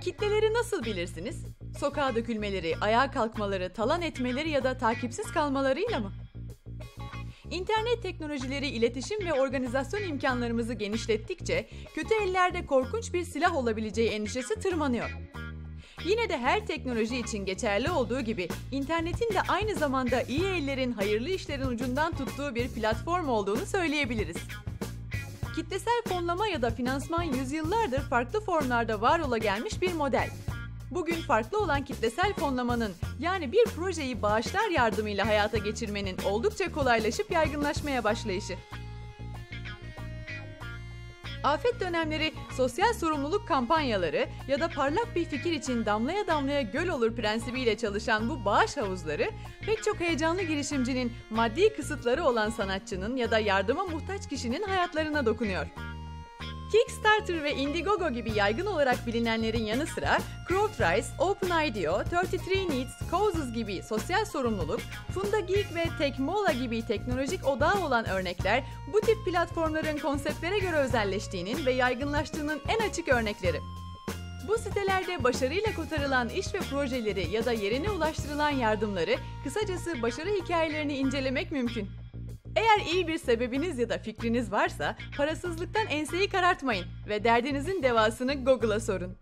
Kitleleri nasıl bilirsiniz? Sokağa dökülmeleri, ayağa kalkmaları, talan etmeleri ya da takipsiz kalmalarıyla mı? İnternet teknolojileri iletişim ve organizasyon imkanlarımızı genişlettikçe kötü ellerde korkunç bir silah olabileceği endişesi tırmanıyor. Yine de her teknoloji için geçerli olduğu gibi internetin de aynı zamanda iyi ellerin hayırlı işlerin ucundan tuttuğu bir platform olduğunu söyleyebiliriz. Kitlesel fonlama ya da finansman yüzyıllardır farklı formlarda var ola gelmiş bir model. Bugün farklı olan kitlesel fonlamanın yani bir projeyi bağışlar yardımıyla hayata geçirmenin oldukça kolaylaşıp yaygınlaşmaya başlayışı. Afet dönemleri, sosyal sorumluluk kampanyaları ya da parlak bir fikir için damlaya damlaya göl olur prensibiyle çalışan bu bağış havuzları pek çok heyecanlı girişimcinin maddi kısıtları olan sanatçının ya da yardıma muhtaç kişinin hayatlarına dokunuyor. Kickstarter ve Indiegogo gibi yaygın olarak bilinenlerin yanı sıra CrowdRise, OpenIDEO, 33 Needs, Causes gibi sosyal sorumluluk, Funda Geek ve Tekmola gibi teknolojik odağı olan örnekler bu tip platformların konseptlere göre özelleştiğinin ve yaygınlaştığının en açık örnekleri. Bu sitelerde başarıyla kotarılan iş ve projeleri ya da yerine ulaştırılan yardımları, kısacası başarı hikayelerini incelemek mümkün. Eğer iyi bir sebebiniz ya da fikriniz varsa parasızlıktan enseyi karartmayın ve derdinizin devasını Google'a sorun.